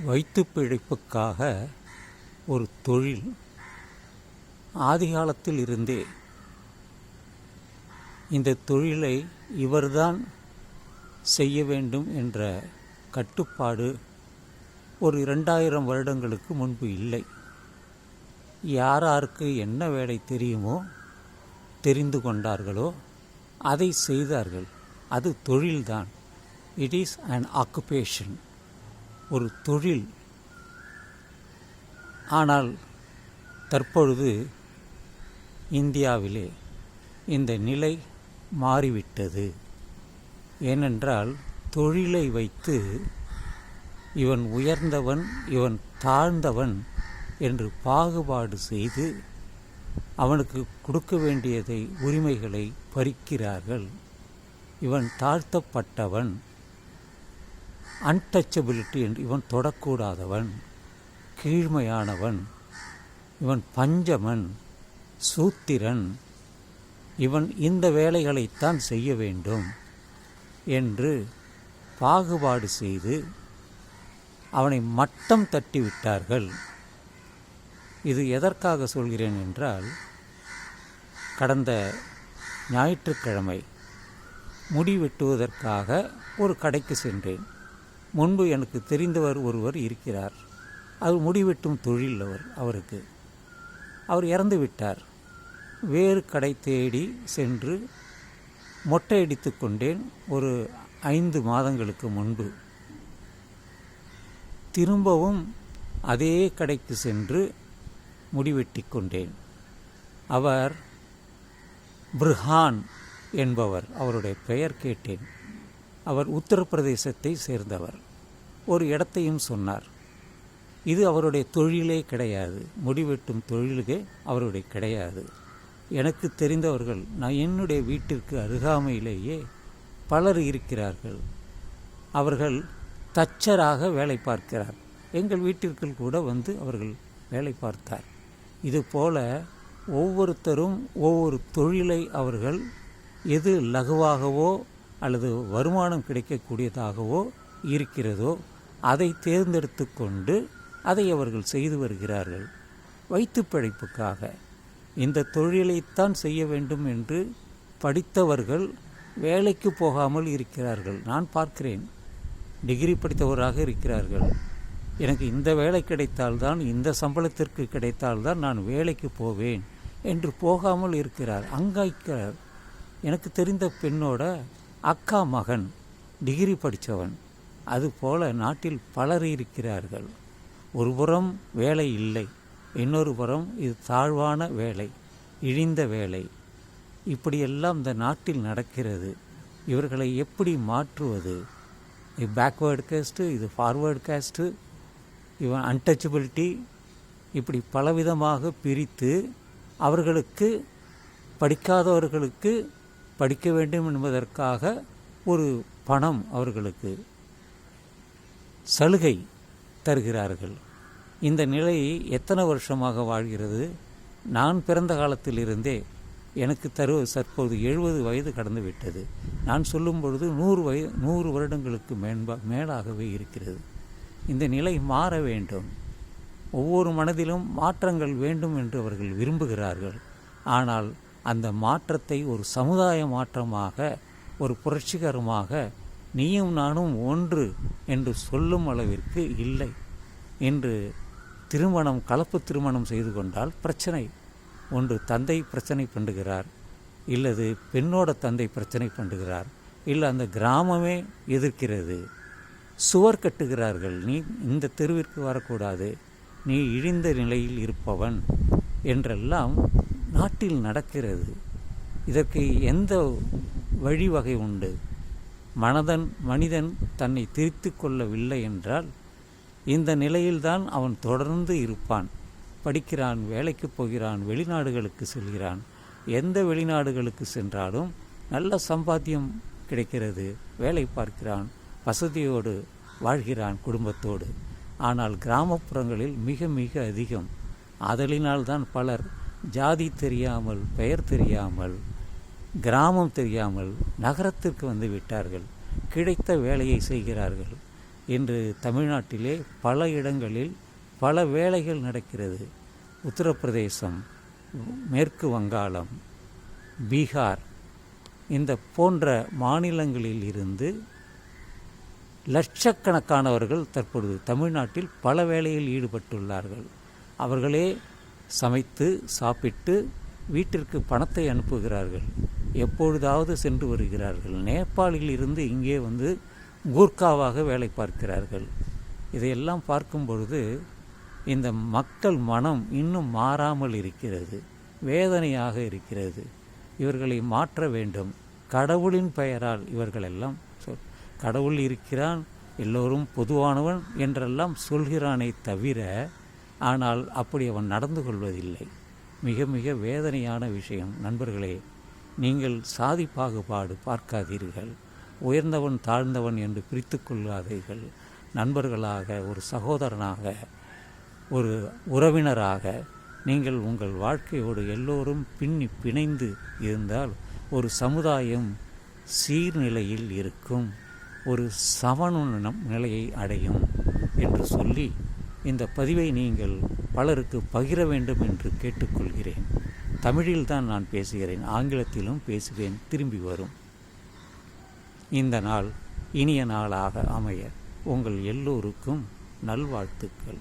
வைத்து பிழைப்புக்காக ஒரு தொழில் ஆதிகாலத்தில் இருந்தே இந்த தொழிலை இவர்தான் செய்ய வேண்டும் என்ற கட்டுப்பாடு ஒரு இரண்டாயிரம் வருடங்களுக்கு முன்பு இல்லை. யார் யாருக்கு என்ன வேலை தெரியுமோ தெரிந்து கொண்டார்களோ அதை செய்தார்கள். அது தொழில்தான். இட் இஸ் அன் ஆக்குபேஷன் ஒரு தொழில். ஆனால் தற்பொழுது இந்தியாவிலே இந்த நிலை மாறிவிட்டது. ஏனென்றால் தொழிலை வைத்து இவன் உயர்ந்தவன் இவன் தாழ்ந்தவன் என்று பாகுபாடு செய்து அவனுக்கு கொடுக்க வேண்டியதை உரிமைகளை பறிக்கிறார்கள். இவன் தாழ்த்தப்பட்டவன். அன்டச்சபிலிட்டி என்று இவன் தொடக்கூடாதவன் கீழ்மையானவன் இவன் பஞ்சமன் சூத்திரன் இவன் இந்த வேலைகளைத்தான் செய்ய வேண்டும் என்று பாகுபாடு செய்து அவனை மட்டம் தட்டி விட்டார்கள் இது எதற்காக சொல்கிறேன் என்றால் கடந்த ஞாயிற்றுக்கிழமை முடி வெட்டுவதற்காக ஒரு கடைக்கு சென்றேன். முன்பு எனக்கு தெரிந்தவர் ஒருவர் இருக்கிறார். அவர் முடிவெட்டும் தொழில் அவர் அவருக்கு. அவர் இறந்து விட்டார். வேறு கடை தேடி சென்று மொட்டை அடித்து கொண்டேன் ஒரு ஐந்து மாதங்களுக்கு முன்பு. திரும்பவும் அதே கடைக்கு சென்று முடிவெட்டி கொண்டேன். அவர் பிருஹான் என்பவர் அவருடைய பெயர் கேட்டேன். அவர் உத்தரப்பிரதேசத்தை சேர்ந்தவர். ஒரு இடத்தையும் சொன்னார். இது அவருடைய தொழிலே கிடையாது. முடிவெட்டும் தொழிலுக்கே அவருடைய கிடையாது. எனக்கு தெரிந்தவர்கள் நான் என்னுடைய வீட்டிற்கு அருகாமையிலேயே பலர் இருக்கிறார்கள். அவர்கள் தச்சராக வேலை பார்க்கிறார். எங்கள் வீட்டிற்குள் கூட வந்து அவர்கள் வேலை பார்த்தார். இதுபோல ஒவ்வொருத்தரும் ஒவ்வொரு தொழிலை அவர்கள் எது லகுவாகவோ அல்லது வருமானம் கிடைக்கக்கூடியதாகவோ இருக்கிறதோ அதை தேர்ந்தெடுத்து கொண்டு அதை அவர்கள் செய்து வருகிறார்கள். வைத்து பிழைப்புக்காக. இந்த தொழிலைத்தான் செய்ய வேண்டும் என்று படித்தவர்கள் வேலைக்கு போகாமல் இருக்கிறார்கள். நான் பார்க்கிறேன். டிகிரி படித்தவராக இருக்கிறார்கள். எனக்கு இந்த வேலை கிடைத்தால்தான் இந்த சம்பளத்திற்கு கிடைத்தால்தான் நான் வேலைக்கு போவேன் என்று போகாமல் இருக்கிறார். அங்காய்க்கிறார். எனக்கு தெரிந்த பெண்ணோட அக்கா மகன் டிகிரி படித்தவன் அதுபோல நாட்டில் பலர் இருக்கிறார்கள். ஒரு புறம் வேலை இல்லை. இன்னொரு புறம் இது தாழ்வான வேலை இழிந்த வேலை. இப்படியெல்லாம் இந்த நாட்டில் நடக்கிறது. இவர்களை எப்படி மாற்றுவது? இது பேக்வேர்டு கேஸ்ட்டு இது ஃபார்வேர்டு கேஸ்ட்டு இவன் அன்டச்சபிலிட்டி இப்படி பலவிதமாக பிரித்து அவர்களுக்கு படிக்காதவர்களுக்கு படிக்க வேண்டும் என்பதற்காக ஒரு பணம் அவர்களுக்கு சலுகை தருகிறார்கள். இந்த நிலை எத்தனை வருஷமாக வாழ்கிறது? நான் பிறந்த காலத்திலிருந்தே எனக்கு தரு தற்போது எழுபது வயது கடந்து விட்டது. நான் சொல்லும் பொழுது நூறு வய நூறு வருடங்களுக்கு மேன்பா மேலாகவே இருக்கிறது. இந்த நிலை மாற வேண்டும். ஒவ்வொரு மனதிலும் மாற்றங்கள் வேண்டும் என்று அவர்கள் விரும்புகிறார்கள். ஆனால் அந்த மாற்றத்தை ஒரு சமுதாய மாற்றமாக ஒரு புரட்சிகரமாக நீயும் நானும் ஒன்று என்று சொல்லும் அளவிற்கு இல்லை. என்று திருமணம் கலப்பு திருமணம் செய்து கொண்டால் பிரச்சனை. ஒன்று தந்தை பிரச்சனை பண்ணுகிறார் இல்லது பெண்ணோட தந்தை பிரச்சனை பண்ணுகிறார் இல்லை அந்த கிராமமே எதிர்க்கிறது. சுவர் கட்டுகிறார்கள் நீ இந்த தெருவிற்கு வரக்கூடாது நீ இழிந்த நிலையில் இருப்பவன் என்றெல்லாம் நாட்டில் நடக்கிறது. இதற்கு எந்த வழிவகை உண்டு? மனதன் மனிதன் தன்னை திருத்தி கொள்ளவில்லை என்றால் இந்த நிலையில்தான் அவன் தொடர்ந்து இருப்பான். படிக்கிறான் வேலைக்கு போகிறான் வெளிநாடுகளுக்கு செல்கிறான். எந்த வெளிநாடுகளுக்கு சென்றாலும் நல்ல சம்பாத்தியம் கிடைக்கிறது. வேலை பார்க்கிறான் வசதியோடு வாழ்கிறான் குடும்பத்தோடு. ஆனால் கிராமப்புறங்களில் மிக மிக அதிகம். ஆதலினால்தான் பலர் ஜாதி தெரியாமல் பெயர் தெரியாமல் கிராமம் தெரியாமல் நகரத்திற்கு வந்து விட்டார்கள். கிடைத்த வேலையை செய்கிறார்கள் இன்று தமிழ்நாட்டிலே பல இடங்களில் பல வேலைகள் நடக்கிறது. உத்தரப்பிரதேசம் மேற்கு வங்காளம் பீகார் இந்த போன்ற மாநிலங்களில் இருந்து லட்சக்கணக்கானவர்கள் தற்பொழுது தமிழ்நாட்டில் பல வேலையில் ஈடுபட்டுள்ளார்கள். அவர்களே சமைத்து சாப்பிட்டு வீட்டிற்கு பணத்தை அனுப்புகிறார்கள். எப்பொழுதாவது சென்று வருகிறார்கள். நேபாளில் இருந்து இங்கே வந்து கூர்க்காவாக வேலை பார்க்கிறார்கள். இதையெல்லாம் பார்க்கும் பொழுது இந்த மக்கள் மனம் இன்னும் மாறாமல் இருக்கிறது. வேதனையாக இருக்கிறது. இவர்களை மாற்ற வேண்டும். கடவுளின் பெயரால் இவர்களெல்லாம் சொல் கடவுள் இருக்கிறான் எல்லோரும் பொதுவானவன் என்றெல்லாம் சொல்கிறானே தவிர ஆனால் அப்படி அவன் நடந்து கொள்வதில்லை. மிக மிக வேதனையான விஷயம். நண்பர்களே நீங்கள் சாதி பாகுபாடு பார்க்காதீர்கள். உயர்ந்தவன் தாழ்ந்தவன் என்று பிரித்து கொள்ளாதீர்கள். நண்பர்களாக ஒரு சகோதரனாக ஒரு உறவினராக நீங்கள் உங்கள் வாழ்க்கையோடு எல்லோரும் பின்னி பிணைந்து இருந்தால் ஒரு சமுதாயம் சீர்நிலையில் இருக்கும். ஒரு சமணம் நிலையை அடையும் என்று சொல்லி இந்த பதிவை நீங்கள் பலருக்கு பகிர வேண்டும் என்று கேட்டுக்கொள்கிறேன். தமிழில் தான் நான் பேசுகிறேன் ஆங்கிலத்திலும் பேசுவேன் திரும்பி வரும். இந்த நாள் இனிய நாளாக அமைய உங்கள் எல்லோருக்கும் நல்வாழ்த்துக்கள்.